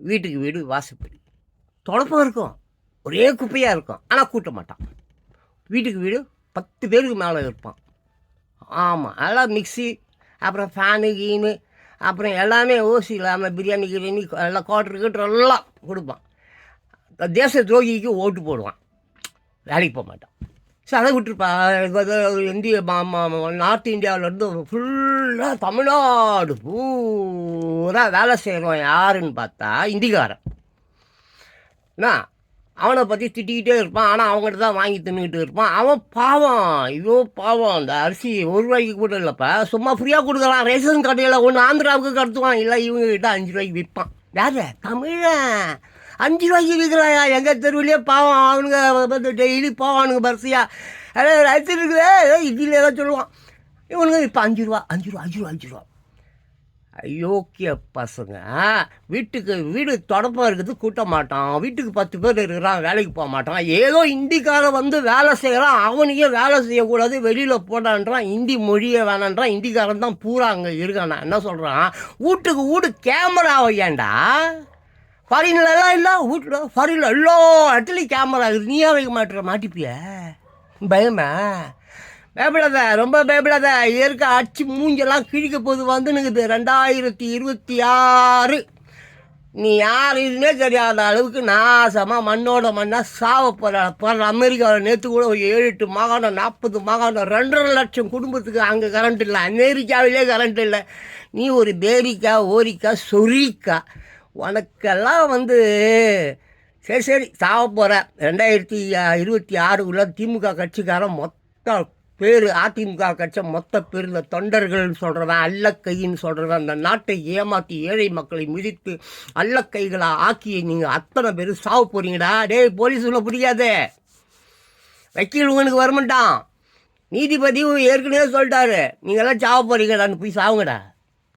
வீட்டுக்கு வீடு வாசப்படி தொடப்பம் இருக்கும். ஒரே குப்பையாக இருக்கும். ஆனால் கூட்ட மாட்டான். வீட்டுக்கு வீடு பத்து பேருக்கு மேலே இருப்பான். ஆமாம் அதெல்லாம் மிக்சி அப்புறம் ஃபேனு கீனு அப்புறம் எல்லாமே ஓசி இல்லாமல் பிரியாணி கிரியாணி எல்லாம் குவாட்ரு கீட்ரு எல்லாம் கொடுப்பான். தேச துரோகிக்கு ஓட்டு போடுவான். வேலைக்கு போக மாட்டான். சரி அதை விட்டுருப்பா இந்திய நார்த் இந்தியாவிலேருந்து ஃபுல்லாக தமிழ்நாடு பூரா வேலை செய்கிறோம் யாருன்னு பார்த்தா இந்திக்காரன். என்ன? அவனை பற்றி திட்டிக்கிட்டே இருப்பான். ஆனால் அவங்ககிட்ட தான் வாங்கி தின்னுக்கிட்டு இருப்பான். அவன் பாவம். ஐயோ பாவம். அந்த அரிசி ஒரு ரூபாய்க்கு கூட இல்லைப்பா. சும்மா ஃப்ரீயாக கொடுக்கலாம். ரேஷன் கடையில் ஒன்று ஆந்திராவுக்கு கடத்துவான். இல்லை இவங்க கிட்ட அஞ்சு ரூபாய்க்கு விற்பான். யார் தமிழன். அஞ்சு ரூபாய்க்கு விற்கிறாயா? எங்கள் தெருவிலே பாவம் அவனுங்க வந்து டெய்லி போவானுங்க பரிசையாக அதே ரைத்து இருக்குதே. இதில் ஏதோ சொல்லுவான். இவனுங்க இப்போ அஞ்சு ரூபா அஞ்சு ரூபா அஞ்சு ரூபா அஞ்சு ரூபா. அயோக்கிய பசங்க வீட்டுக்கு வீடு தொடப்பம் இருக்குது கூட்ட மாட்டான். வீட்டுக்கு பத்து பேர் இருக்கிறான் வேலைக்கு போக மாட்டான். ஏதோ இந்திக்காரன் வந்து வேலை செய்கிறான் அவனையும் வேலை செய்யக்கூடாது வெளியில் போடான்றான். இந்தி மொழியை வேணான்றான். இந்திக்காரன் தான் பூரா அங்கே இருக்கான். நான் என்ன சொல்கிறான் வீட்டுக்கு வீடு கேமரா வையாண்டா ஃபாரின்லலாம் இல்லை வீட்டில் ஃபாரினில் எல்லா இடத்துலையும் கேமரா இருக்குது. நீயே வைக்க மாட்டேற மாட்டிப்பிய? பயமா? பயப்படாத ரொம்ப பயப்படாத. இயற்கை அடிச்சு மூஞ்செல்லாம் கிழிக்க போது வந்துனுக்குது ரெண்டாயிரத்தி இருபத்தி ஆறு. நீ யார் தெரியாத அளவுக்கு நாசமாக மண்ணோட மண்ணாக சாவ போகிற போகிற அமெரிக்காவில் நேற்று கூட ஒரு ஏழு எட்டு மாகாணம் நாற்பது மாகாணம் ரெண்டரை லட்சம் குடும்பத்துக்கு அங்கே கரண்ட் இல்லை. அமெரிக்காவிலே கரண்ட் இல்லை. நீ ஒரு பேரிக்கா ஓரிக்கா சொரிக்கா. உனக்கெல்லாம் வந்து சரி சரி சாவ போகிற ரெண்டாயிரத்தி இருபத்தி ஆறுக்குள்ள திமுக கட்சிக்காரன் மொத்த பேர் அதிமுக கட்சி மொத்த பேர் இந்த தொண்டர்கள்னு சொல்கிறவன் அல்லக்கைன்னு சொல்கிறவன் அந்த நாட்டை ஏமாற்றி ஏழை மக்களை மிதித்து அல்லக்கைகளாக ஆக்கி நீங்கள் அத்தனை பேர் சாவ போகிறீங்கடா டேய் போலீஸ் உள்ள பிடிக்காதே வக்கீல் உங்களுக்கு வரமாட்டான். நீதிபதி ஏற்கனவே சொல்லிட்டாரு. நீங்கள்லாம் சாவ போகிறீங்கடான்னு போய் சாவுங்கடா.